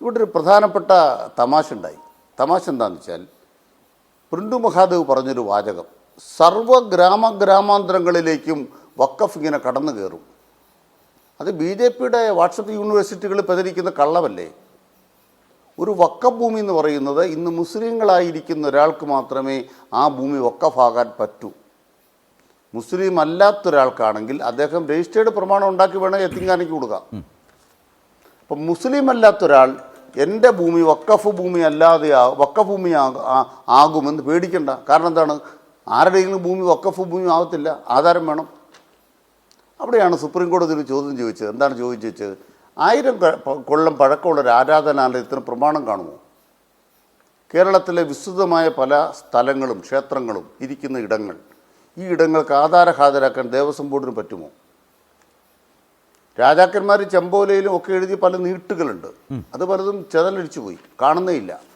ഇവിടെ ഒരു പ്രധാനപ്പെട്ട തമാശ ഉണ്ടായി തമാശ എന്താണെന്ന് വെച്ചാൽ പ്രിൻഡു മഹാദേവ് പറഞ്ഞൊരു വാചകം സർവ ഗ്രാമ ഗ്രാമാന്തരങ്ങളിലേക്കും വക്കഫ് ഇങ്ങനെ കടന്നു കയറും. അത് ബി ജെ പിയുടെ വാട്സപ്പ് യൂണിവേഴ്സിറ്റികളിൽ പ്രചരിക്കുന്ന കള്ളമല്ലേ? ഒരു വക്കഫ് ഭൂമി എന്ന് പറയുന്നത് ഇന്ന് മുസ്ലിങ്ങളായിരിക്കുന്ന ഒരാൾക്ക് മാത്രമേ ആ ഭൂമി വക്കഫാകാൻ പറ്റൂ. മുസ്ലിം അല്ലാത്തൊരാൾക്കാണെങ്കിൽ അദ്ദേഹം രജിസ്റ്റേർഡ് പ്രമാണം ഉണ്ടാക്കി വേണമെങ്കിൽ എത്തിങ്കാനയ്ക്ക് കൊടുക്കാം. അപ്പം മുസ്ലിം അല്ലാത്ത ഒരാൾ എന്റെ ഭൂമി വക്കഫ് ഭൂമി അല്ലാതെ വക്കഫ് ഭൂമി ആകുമെന്ന് പേടിക്കണ്ട. കാരണം എന്താണ്? ആരുടെയെങ്കിലും ഭൂമി വക്കഫ് ഭൂമി ആവത്തില്ല. ആധാരം വേണം. അവിടെയാണ് സുപ്രീം കോടതി ഒരു ചോദ്യം ചോദിച്ചത്. എന്താണ് ചോദ്യം ചോദിച്ചത്? ആയിരം കൊല്ലം പഴക്കമുള്ള ഒരു ആരാധനാലയത്തിന് പ്രമാണം കാണുമോ? കേരളത്തിലെ വിസ്തൃതമായ പല സ്ഥലങ്ങളും ക്ഷേത്രങ്ങളും ഇരിക്കുന്ന ഇടങ്ങൾ. ഈ ഇടങ്ങൾക്ക് ആധാര ഹാജരാക്കാൻ ദേവസ്വം ബോർഡിന് പറ്റുമോ? രാജാക്കന്മാർ ചെമ്പോലയിലും ഒക്കെ എഴുതിയ പല നീട്ടുകളുണ്ട്. അത് പലതും ചെതലടിച്ചു പോയി.